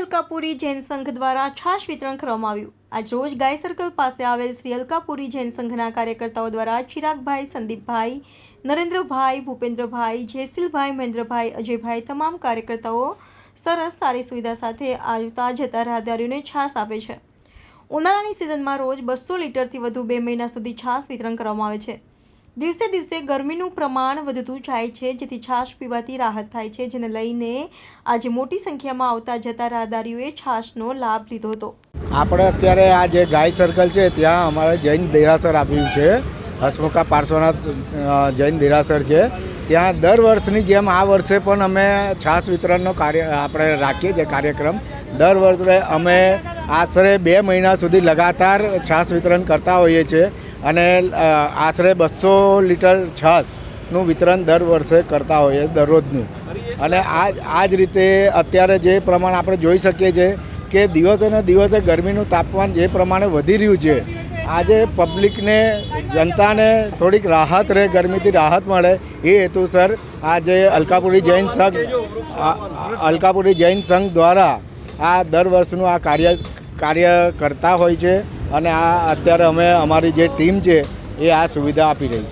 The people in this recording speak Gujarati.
અલકાપુરી જૈન સંઘ દ્વારા છાશ વિતરણ કરવામાં આવ્યું. આજ રોજ ગાય સર્કલ પાસે આવેલ શ્રી અલકાપુરી જૈન સંઘના કાર્યકર્તાઓ દ્વારા ચિરાગભાઈ, સંદીપભાઈ, નરેન્દ્રભાઈ, ભૂપેન્દ્રભાઈ, જયસીલભાઈ, મહેન્દ્રભાઈ, અજયભાઈ તમામ કાર્યકર્તાઓ સરસ સારી સુવિધા સાથે આવતા જતા રાહદારીઓને છાશ આપે છે. ઉનાળાની સિઝનમાં રોજ બસો લીટરથી વધુ બે મહિના સુધી છાશ વિતરણ કરવામાં આવે છે. દિવસે દિવસે ગરમીનું પ્રમાણ વધતું જાય છે, જેથી છાશ પીવાથી રાહત થાય છે, જેને લઈને આજે મોટી સંખ્યામાં આવતા જતા રાહદારીઓએ છાશનો લાભ લીધો હતો. આપણે અત્યારે આ જે ગાય સર્કલ છે, ત્યાં અમારે જૈન દેરાસર આપ્યું છે. હસમુખા પાર્શ્વનાથ જૈન દેરાસર છે. ત્યાં દર વર્ષની જેમ આ વર્ષે પણ અમે છાશ વિતરણનો કાર્ય, આપણે રાખીએ છીએ કાર્યક્રમ. દર વર્ષે અમે આશરે બે મહિના સુધી લગાતાર છાશ વિતરણ કરતા હોઈએ છીએ. અને આશરે બસો લીટર છાશનું વિતરણ દર વર્ષે કરતા હોઈએ દરરોજનું. અને આ આ જ રીતે અત્યારે જે પ્રમાણે આપણે જોઈ શકીએ છીએ કે દિવસે ને દિવસે ગરમીનું તાપમાન જે પ્રમાણે વધી રહ્યું છે, આજે પબ્લિકને, જનતાને થોડીક રાહત રહે, ગરમીથી રાહત મળે, એ હેતુસર આજે અલકાપુરી જૈન સંઘ અલકાપુરી જૈન સંઘ દ્વારા આ દર વર્ષનું આ કાર્ય કાર્ય કરતા હોય છે. અને આ અત્યારે અમે અમારી જે ટીમ છે એ આ સુવિધા આપી રહી છે.